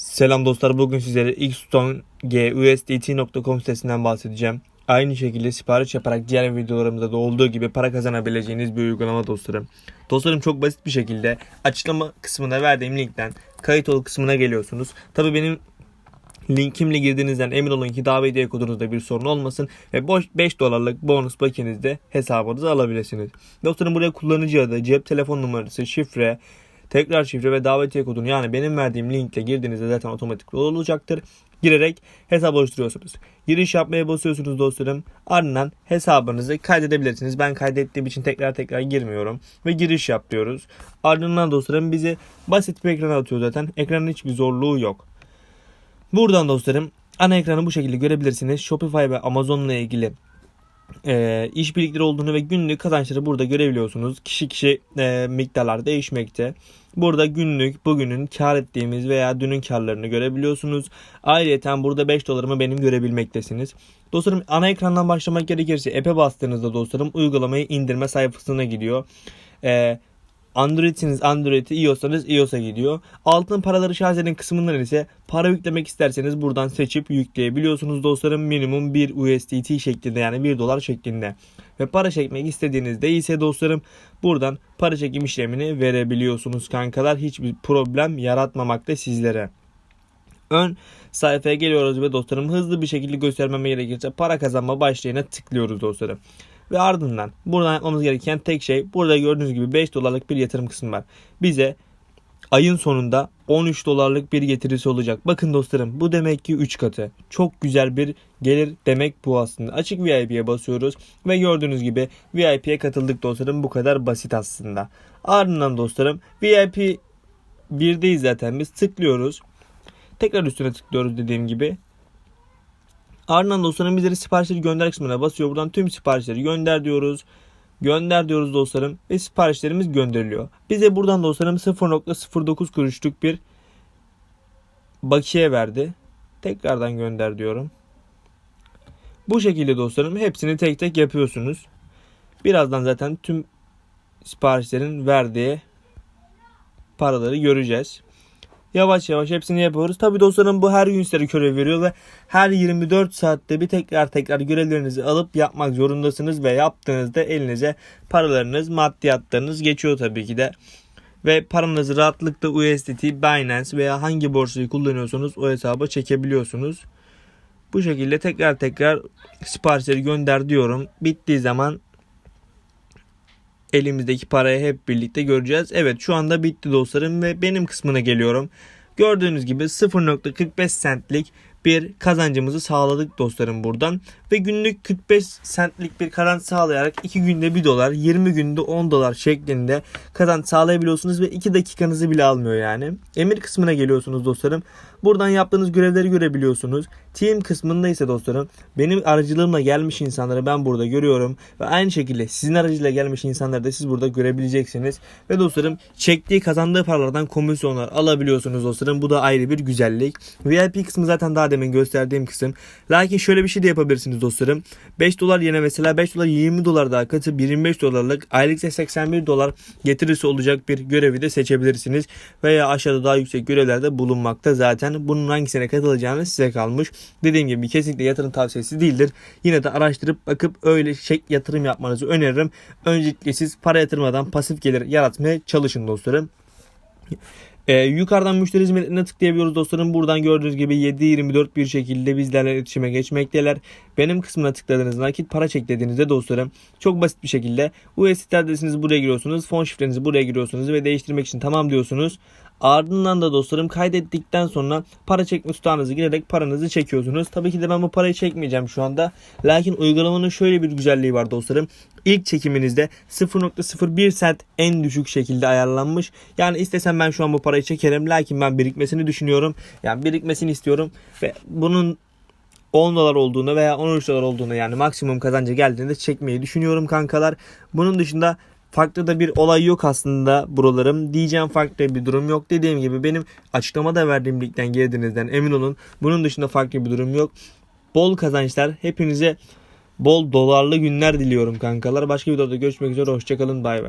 Selam dostlar. Bugün sizlere xtongeusdt.com sitesinden bahsedeceğim. Aynı şekilde sipariş yaparak diğer videolarımızda da olduğu gibi para kazanabileceğiniz bir uygulama dostlarım. Dostlarım çok basit bir şekilde açıklama kısmına verdiğim linkten kayıt ol kısmına geliyorsunuz. Tabi benim linkimle girdiğinizden emin olun ki davetiye kodunuzda bir sorun olmasın ve boş 5 dolarlık bonus bakinizde hesabınıza alabilirsiniz. Dostlarım buraya kullanıcı adı, cep telefon numarası, şifre, tekrar şifre ve davetiye kodunu yani benim verdiğim linkle girdiğinizde zaten otomatik olacaktır. Girerek hesap oluşturuyorsunuz. Giriş yapmaya basıyorsunuz dostlarım. Ardından hesabınızı kaydedebilirsiniz. Ben kaydettiğim için tekrar tekrar girmiyorum. Ve giriş yap diyoruz. Ardından dostlarım bizi basit bir ekrana atıyor zaten. Ekranın hiçbir zorluğu yok. Buradan dostlarım ana ekranı bu şekilde görebilirsiniz. Shopify ve Amazon'la ilgili e, işbirlikleri olduğunu ve günlük kazançları burada görebiliyorsunuz. Kişi kişi e, miktarlar değişmekte. Burada günlük bugünün kar ettiğimiz veya dünün karlarını görebiliyorsunuz. Ayrıca burada 5 dolarımı benim görebilmektesiniz. Dostlarım ana ekrandan başlamak gerekirse app'e bastığınızda dostlarım uygulamayı indirme sayfasına gidiyor. E, Android'siniz Android'i iOS'sanız iOS'a gidiyor. Altın paraları şarj eden kısmından ise para yüklemek isterseniz buradan seçip yükleyebiliyorsunuz dostlarım. Minimum 1 USDT şeklinde yani 1 dolar şeklinde. Ve para çekmek istediğinizde ise dostlarım buradan para çekim işlemini verebiliyorsunuz kankalar. Hiçbir problem yaratmamakta sizlere. Ön sayfaya geliyoruz ve dostlarım hızlı bir şekilde göstermeme gerekirse para kazanma başlığına tıklıyoruz dostlarım. Ve ardından buradan yapmamız gereken tek şey burada gördüğünüz gibi 5 dolarlık bir yatırım kısmı var. Bize ayın sonunda 13 dolarlık bir getirisi olacak. Bakın dostlarım bu demek ki 3 katı. Çok güzel bir gelir demek bu aslında. Açık VIP'ye basıyoruz ve gördüğünüz gibi VIP'ye katıldık dostlarım. Bu kadar basit aslında. Ardından dostlarım VIP 1'deyiz zaten biz tıklıyoruz. Tekrar üstüne tıklıyoruz dediğim gibi. Ardından dostlarım bizleri siparişleri gönder kısmına basıyor. Buradan tüm siparişleri gönder diyoruz. Gönder diyoruz dostlarım ve siparişlerimiz gönderiliyor. Bize buradan dostlarım 0.09 kuruşluk bir bakiye verdi. Tekrardan gönder diyorum. Bu şekilde dostlarım hepsini tek tek yapıyorsunuz. Birazdan zaten tüm siparişlerin verdiği paraları göreceğiz. Yavaş yavaş hepsini yapıyoruz. Tabi dostlarım bu her gün size görev veriyor ve her 24 saatte bir tekrar tekrar görevlerinizi alıp yapmak zorundasınız ve yaptığınızda elinize paralarınız, maddiyatlarınız geçiyor tabii ki de. Ve paranızı rahatlıkla USDT, Binance veya hangi borsayı kullanıyorsanız o hesaba çekebiliyorsunuz. Bu şekilde tekrar tekrar siparişleri gönder diyorum. Bittiği zaman elimizdeki parayı hep birlikte göreceğiz. Evet şu anda bitti dostlarım ve benim kısmına geliyorum. Gördüğünüz gibi 0.45 centlik bir kazancımızı sağladık dostlarım buradan. Ve günlük 45 centlik bir kazanç sağlayarak 2 günde 1 dolar 20 günde 10 dolar şeklinde kazanç sağlayabiliyorsunuz ve 2 dakikanızı bile almıyor yani. Emir kısmına geliyorsunuz dostlarım. Buradan yaptığınız görevleri görebiliyorsunuz. Team kısmında ise dostlarım benim aracılığımla gelmiş insanları ben burada görüyorum. Ve aynı şekilde sizin aracıyla gelmiş insanları da siz burada görebileceksiniz. Ve dostlarım çektiği kazandığı paralardan komisyonlar alabiliyorsunuz dostlarım. Bu da ayrı bir güzellik. VIP kısmı zaten daha demin gösterdiğim kısım. Lakin şöyle bir şey de yapabilirsiniz dostlarım. 5 dolar yerine mesela 5 dolar 20 dolar daha katı 25 dolarlık aylık 81 dolar getirisi olacak bir görevi de seçebilirsiniz. Veya aşağıda daha yüksek görevlerde bulunmakta zaten. Bunun hangisine katılacağınız size kalmış. Dediğim gibi kesinlikle yatırım tavsiyesi değildir. Yine de araştırıp bakıp öyle şey yatırım yapmanızı öneririm. Öncelikle siz para yatırmadan pasif gelir yaratmaya çalışın dostlarım. Ee, yukarıdan müşteri hizmetlerine tıklayabiliyoruz dostlarım. Buradan gördüğünüz gibi 7-24 bir şekilde bizlerle iletişime geçmekteler. Benim kısmına tıkladığınız nakit para çek dediğinizde dostlarım çok basit bir şekilde USDT adresinizi buraya giriyorsunuz. Fon şifrenizi buraya giriyorsunuz ve değiştirmek için tamam diyorsunuz. Ardından da dostlarım kaydettikten sonra para çekme tutağınızı girerek paranızı çekiyorsunuz. Tabii ki de ben bu parayı çekmeyeceğim şu anda. Lakin uygulamanın şöyle bir güzelliği var dostlarım. İlk çekiminizde 0.01 cent en düşük şekilde ayarlanmış. Yani istesem ben şu an bu parayı çekerim. Lakin ben birikmesini düşünüyorum. Yani birikmesini istiyorum. Ve bunun 10 dolar olduğunu veya 13 dolar olduğunu yani maksimum kazancı geldiğinde çekmeyi düşünüyorum kankalar. Bunun dışında Farklı da bir olay yok aslında buralarım. Diyeceğim farklı bir durum yok. Dediğim gibi benim açıklamada verdiğim linkten girdiğinizden emin olun. Bunun dışında farklı bir durum yok. Bol kazançlar. Hepinize bol dolarlı günler diliyorum kankalar. Başka bir videoda görüşmek üzere. Hoşçakalın. Bay bay.